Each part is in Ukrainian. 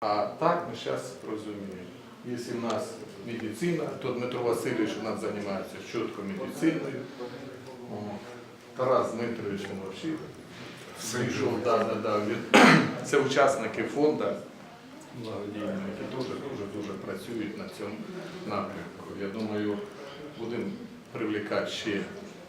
А так ми зараз розуміємо. Якщо в нас медицина, то Дмитро Васильович у нас займається чітко медициною. О, Тарас Дмитрович взагалі прийшов, да, да, да, він- це учасники фонду благодійні, які дуже дуже дуже працюють на цьому напрямку. Я думаю, будемо привлекати ще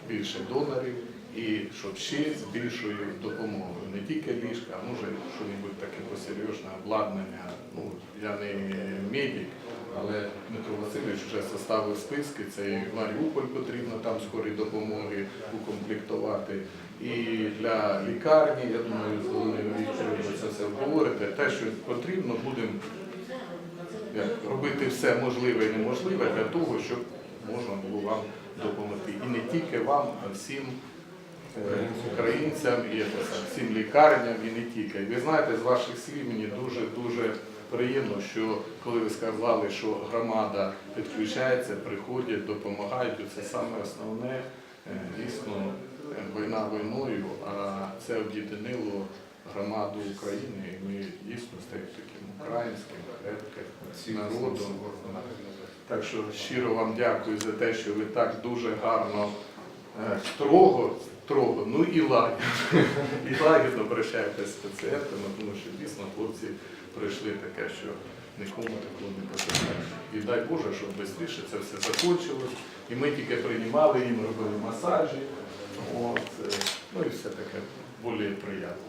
більше донорів і щоб ще з більшою допомогою. Не тільки ліжка, а може щось таке посерйозне обладнання. Ну, я не медик, але Дмитро Васильович вже составив списки. Це і Маріуполь потрібно там скорі допомоги укомплектувати. І для лікарні, я думаю, з Володимиром Вікторовичем це все обговорите. Те, що потрібно, будемо робити все можливе і неможливе для того, щоб можна було вам допомогти. І не тільки вам, а всім українцям і всім лікарням, і не тільки. Ви знаєте, з ваших слів мені дуже дуже приємно, що коли ви сказали, що громада підключається, приходять, допомагають, це саме основне, е, дійсно, е, війна війною, а це об'єднало громаду України, і ми дійсно стаємо таким українським, крепким народом. Так що щиро вам дякую за те, що ви так дуже гарно, строго, строго, ну і лагідно, і лагідно обращаєтесь з пацієнтами, тому що дійсно хлопці пройшли таке, що нікому такого не потрібно. І дай Боже, щоб швидше це все закінчилось. І ми тільки приймали їм, робили масажі. От, е, ну і все таке більш приємно.